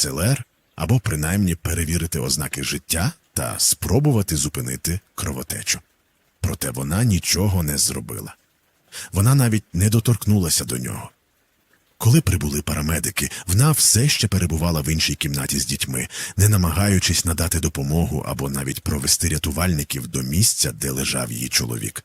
ЦЛР або принаймні перевірити ознаки життя та спробувати зупинити кровотечу. Проте вона нічого не зробила. Вона навіть не доторкнулася до нього. Коли прибули парамедики, вона все ще перебувала в іншій кімнаті з дітьми, не намагаючись надати допомогу або навіть провести рятувальників до місця, де лежав її чоловік.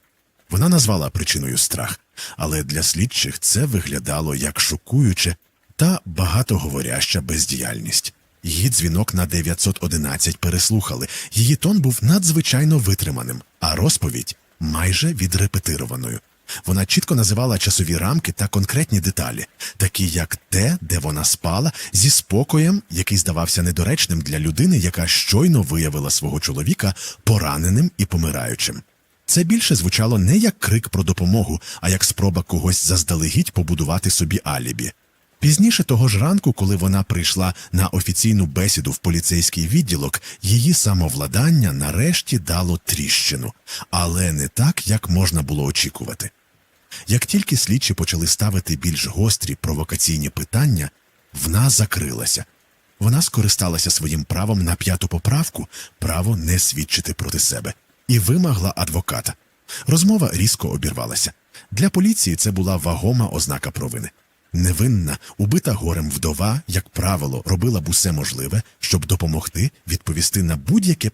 Вона назвала причиною страх, але для слідчих це виглядало як шокуюче та багатоговоряща бездіяльність. Її дзвінок на 911 переслухали. Її тон був надзвичайно витриманим, а розповідь майже відрепетированою. Вона чітко називала часові рамки та конкретні деталі, такі як те, де вона спала, зі спокоєм, який здавався недоречним для людини, яка щойно виявила свого чоловіка пораненим і помираючим. Це більше звучало не як крик про допомогу, а як спроба когось заздалегідь побудувати собі алібі. Пізніше того ж ранку, коли вона прийшла на офіційну бесіду в поліцейський відділок, її самовладання нарешті дало тріщину, але не так, як можна було очікувати. Як тільки слідчі почали ставити більш гострі провокаційні питання, вона закрилася. Вона скористалася своїм правом на п'яту поправку, право не свідчити проти себе, і вимогла адвоката. Розмова різко обірвалася. Для поліції це була вагома ознака провини. Невинна, убита горем вдова, як правило, робила б усе можливе, щоб допомогти відповісти на будь-яке